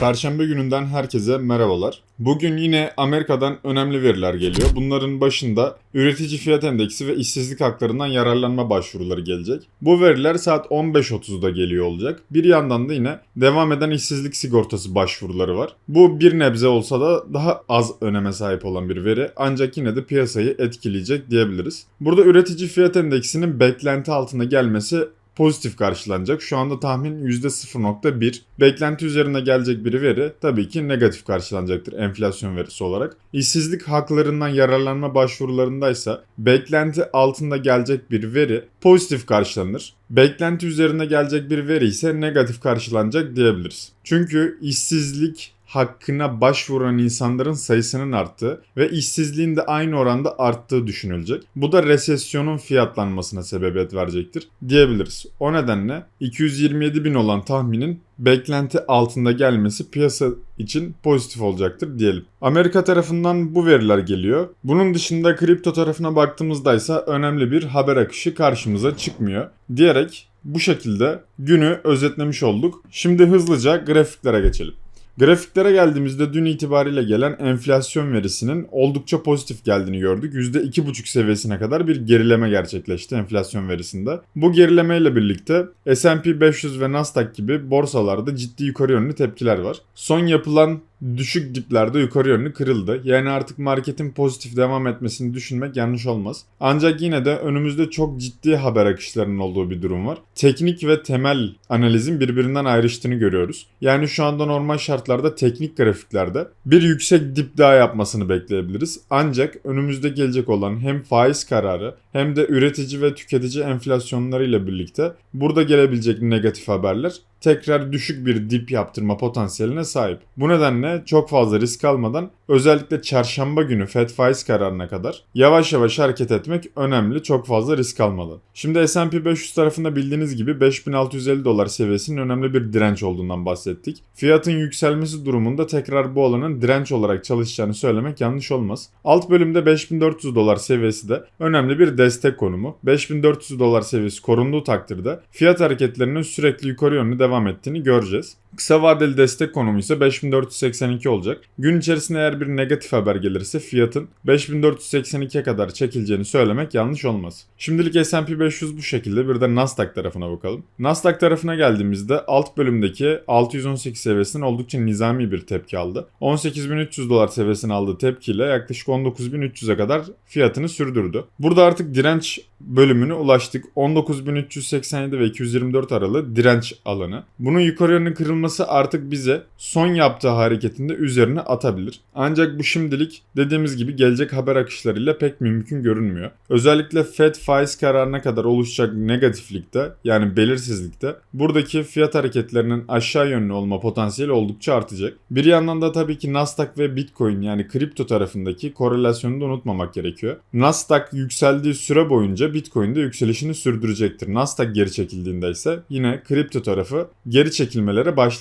Perşembe gününden herkese merhabalar. Bugün yine Amerika'dan önemli veriler geliyor. Bunların başında üretici fiyat endeksi ve işsizlik haklarından yararlanma başvuruları gelecek. Bu veriler saat 15.30'da geliyor olacak. Bir yandan da yine devam eden işsizlik sigortası başvuruları var. Bu bir nebze olsa da daha az öneme sahip olan bir veri ancak yine de piyasayı etkileyecek diyebiliriz. Burada üretici fiyat endeksinin beklenti altında gelmesi pozitif karşılanacak. Şu anda tahmin %0.1. Beklenti üzerine gelecek bir veri tabii ki negatif karşılanacaktır enflasyon verisi olarak. İşsizlik haklarından yararlanma başvurularındaysa beklenti altında gelecek bir veri pozitif karşılanır. Beklenti üzerine gelecek bir veri ise negatif karşılanacak diyebiliriz. Çünkü işsizlik hakkına başvuran insanların sayısının arttığı ve işsizliğin de aynı oranda arttığı düşünülecek. Bu da resesyonun fiyatlanmasına sebebiyet verecektir diyebiliriz. O nedenle 227 bin olan tahminin beklenti altında gelmesi piyasa için pozitif olacaktır diyelim. Amerika tarafından bu veriler geliyor. Bunun dışında kripto tarafına baktığımızda ise önemli bir haber akışı karşımıza çıkmıyor diyerek bu şekilde günü özetlemiş olduk. Şimdi hızlıca grafiklere geçelim. Grafiklere geldiğimizde dün itibariyle gelen enflasyon verisinin oldukça pozitif geldiğini gördük. %2,5 seviyesine kadar bir gerileme gerçekleşti enflasyon verisinde. Bu gerilemeyle birlikte S&P 500 ve Nasdaq gibi borsalarda ciddi yukarı yönlü tepkiler var. Son yapılan düşük diplerde yukarı yönlü kırıldı. Yani artık marketin pozitif devam etmesini düşünmek yanlış olmaz. Ancak yine de önümüzde çok ciddi haber akışlarının olduğu bir durum var. Teknik ve temel analizin birbirinden ayrıştığını görüyoruz. Yani şu anda normal şartlarda teknik grafiklerde bir yüksek dip daha yapmasını bekleyebiliriz. Ancak önümüzde gelecek olan hem faiz kararı hem de üretici ve tüketici enflasyonlarıyla birlikte burada gelebilecek negatif haberler tekrar düşük bir dip yaptırma potansiyeline sahip. Bu nedenle çok fazla risk almadan özellikle çarşamba günü Fed faiz kararına kadar yavaş yavaş hareket etmek önemli çok fazla risk almadan. Şimdi S&P 500 tarafında bildiğiniz gibi 5650 dolar seviyesinin önemli bir direnç olduğundan bahsettik. Fiyatın yükselmesi durumunda tekrar bu alanın direnç olarak çalışacağını söylemek yanlış olmaz. Alt bölümde 5400 dolar seviyesi de önemli bir destek konumu. 5400 dolar seviyesi korunduğu takdirde fiyat hareketlerinin sürekli yukarı yönlü devam ettiğini göreceğiz. Kısa vadeli destek konumu ise 5482 olacak. Gün içerisinde eğer bir negatif haber gelirse fiyatın 5482'ye kadar çekileceğini söylemek yanlış olmaz. Şimdilik S&P 500 bu şekilde bir de Nasdaq tarafına bakalım. Nasdaq tarafına geldiğimizde alt bölümdeki 618 seviyesinden oldukça nizami bir tepki aldı. 18300 dolar seviyesine aldığı tepkiyle yaklaşık 19300'e kadar fiyatını sürdürdü. Burada artık direnç bölümüne ulaştık. 19387 ve 224 aralığı direnç alanı. Bunun yukarı yönlü kırılması artık bize son yaptığı hareketinde üzerine atabilir. Ancak bu şimdilik dediğimiz gibi gelecek haber akışlarıyla pek mümkün görünmüyor. Özellikle Fed faiz kararına kadar oluşacak negatiflikte yani belirsizlikte buradaki fiyat hareketlerinin aşağı yönlü olma potansiyeli oldukça artacak. Bir yandan da tabii ki Nasdaq ve Bitcoin yani kripto tarafındaki korelasyonu da unutmamak gerekiyor. Nasdaq yükseldiği süre boyunca Bitcoin de yükselişini sürdürecektir. Nasdaq geri çekildiğinde ise yine kripto tarafı geri çekilmelere başlayacaktır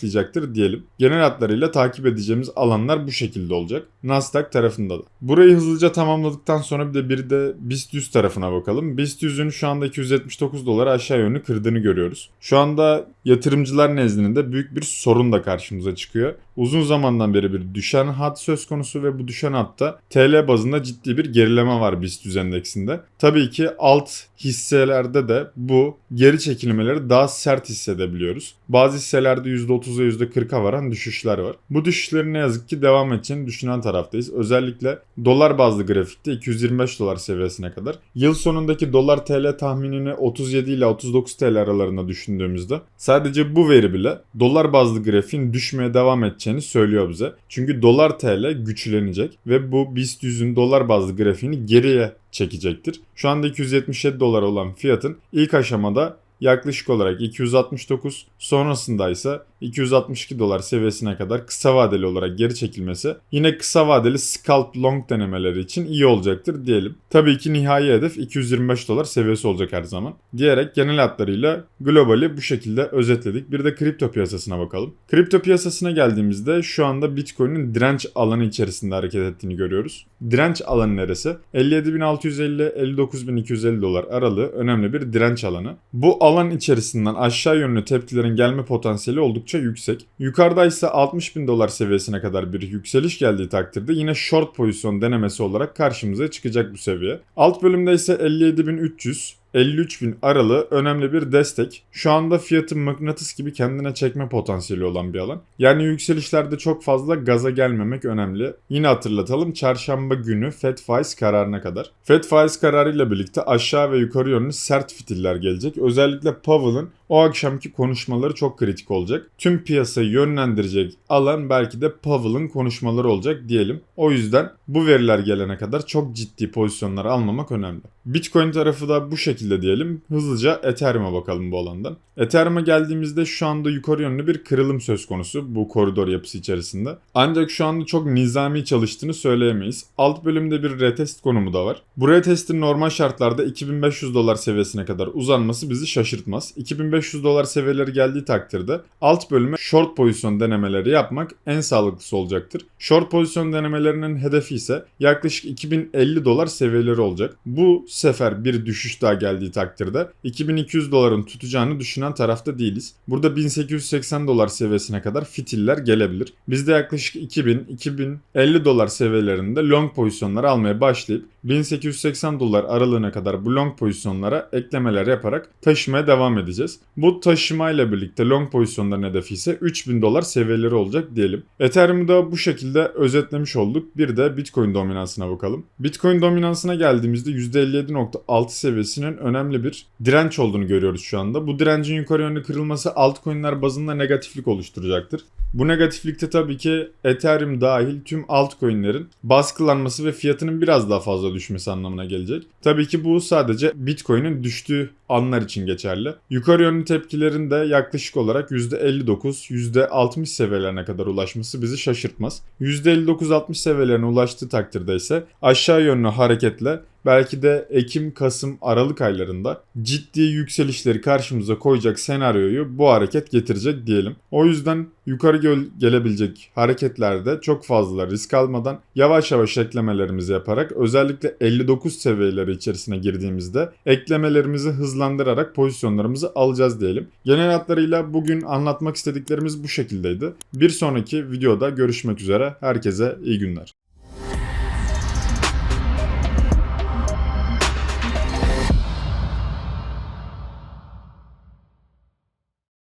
diyelim. Genel hatlarıyla takip edeceğimiz alanlar bu şekilde olacak. Nasdaq tarafında da. Burayı hızlıca tamamladıktan sonra bir de bir de BIST 100 tarafına bakalım. BIST 100'ün şu anda 279 dolara aşağı yönlü kırdığını görüyoruz. Şu anda yatırımcılar nezdinde büyük bir sorun da karşımıza çıkıyor. Uzun zamandan beri bir düşen hat söz konusu ve bu düşen hatta TL bazında ciddi bir gerileme var BIST 100 endeksinde. Tabii ki alt hisselerde de bu geri çekilmeleri daha sert hissedebiliyoruz. Bazı hisselerde %30'a %40'a varan düşüşler var. Bu düşüşlerin ne yazık ki devam edeceğini düşünen taraftayız. Özellikle dolar bazlı grafikte 225 dolar seviyesine kadar. Yıl sonundaki dolar TL tahminini 37 ile 39 TL aralarında düşündüğümüzde sadece bu veri bile dolar bazlı grafiğin düşmeye devam edeceğini söylüyor bize. Çünkü dolar TL güçlenecek ve bu BIST 100'ün dolar bazlı grafiğini geriye çekecektir. Şu anda 277 dolar olan fiyatın ilk aşamada yaklaşık olarak 269 sonrasında ise 262 dolar seviyesine kadar kısa vadeli olarak geri çekilmesi yine kısa vadeli scalp long denemeleri için iyi olacaktır diyelim. Tabii ki nihai hedef 225 dolar seviyesi olacak her zaman. Diyerek genel hatlarıyla globali bu şekilde özetledik. Bir de kripto piyasasına bakalım. Kripto piyasasına geldiğimizde şu anda Bitcoin'in direnç alanı içerisinde hareket ettiğini görüyoruz. Direnç alanı neresi? 57.650-59.250 dolar aralığı önemli bir direnç alanı. Bu alan içerisinden aşağı yönlü tepkilerin gelme potansiyeli oldukça oldukça yüksek. Yukarıda ise 60 bin dolar seviyesine kadar bir yükseliş geldiği takdirde yine short pozisyon denemesi olarak karşımıza çıkacak bu seviye. Alt bölümde ise 57.300 53.000 aralığı önemli bir destek. Şu anda fiyatın mıknatıs gibi kendine çekme potansiyeli olan bir alan. Yani yükselişlerde çok fazla gaza gelmemek önemli. Yine hatırlatalım çarşamba günü FED faiz kararına kadar. FED faiz kararıyla birlikte aşağı ve yukarı yönlü sert fitiller gelecek. Özellikle Powell'ın o akşamki konuşmaları çok kritik olacak. Tüm piyasayı yönlendirecek alan belki de Powell'ın konuşmaları olacak diyelim. O yüzden bu veriler gelene kadar çok ciddi pozisyonlar almamak önemli. Bitcoin tarafı da bu şekilde diyelim. Hızlıca Ethereum'a bakalım bu alandan. Ethereum'a geldiğimizde şu anda yukarı yönlü bir kırılım söz konusu bu koridor yapısı içerisinde. Ancak şu anda çok nizami çalıştığını söyleyemeyiz. Alt bölümde bir retest konumu da var. Bu retestin normal şartlarda 2500 dolar seviyesine kadar uzanması bizi şaşırtmaz. 2500 dolar seviyeleri geldiği takdirde alt bölüme short pozisyon denemeleri yapmak en sağlıklısı olacaktır. Short pozisyon denemelerinin hedefi ise yaklaşık 2050 dolar seviyeleri olacak. Bu sefer bir düşüş daha geldiği takdirde 2200 doların tutacağını düşünen tarafta değiliz. Burada 1880 dolar seviyesine kadar fitiller gelebilir. Biz de yaklaşık 2000-2050 dolar seviyelerinde long pozisyonlar almaya başlayıp 1880 dolar aralığına kadar bu long pozisyonlara eklemeler yaparak taşımaya devam edeceğiz. Bu taşımayla birlikte long pozisyonların hedefi ise 3000 dolar seviyeleri olacak diyelim. Ethereum'u da bu şekilde özetlemiş olduk. Bir de Bitcoin dominansına bakalım. Bitcoin dominansına geldiğimizde %57.6 seviyesinin önemli bir direnç olduğunu görüyoruz şu anda. Bu direncin yukarı yönlü kırılması altcoin'ler bazında negatiflik oluşturacaktır. Bu negatiflikte tabii ki Ethereum dahil tüm altcoin'lerin baskılanması ve fiyatının biraz daha fazla düşmesi anlamına gelecek. Tabii ki bu sadece Bitcoin'in düştüğü anlar için geçerli. Yukarı yönlü tepkilerin de yaklaşık olarak %59, %60 seviyelerine kadar ulaşması bizi şaşırtmaz. %59-60 seviyelerine ulaştığı takdirde ise aşağı yönlü hareketle belki de Ekim, Kasım, Aralık aylarında ciddi yükselişleri karşımıza koyacak senaryoyu bu hareket getirecek diyelim. O yüzden yukarı gel- gelebilecek hareketlerde çok fazla risk almadan yavaş yavaş eklemelerimizi yaparak özellikle 59 seviyeleri içerisine girdiğimizde eklemelerimizi hızlandırarak pozisyonlarımızı alacağız diyelim. Genel hatlarıyla bugün anlatmak istediklerimiz bu şekildeydi. Bir sonraki videoda görüşmek üzere. Herkese iyi günler.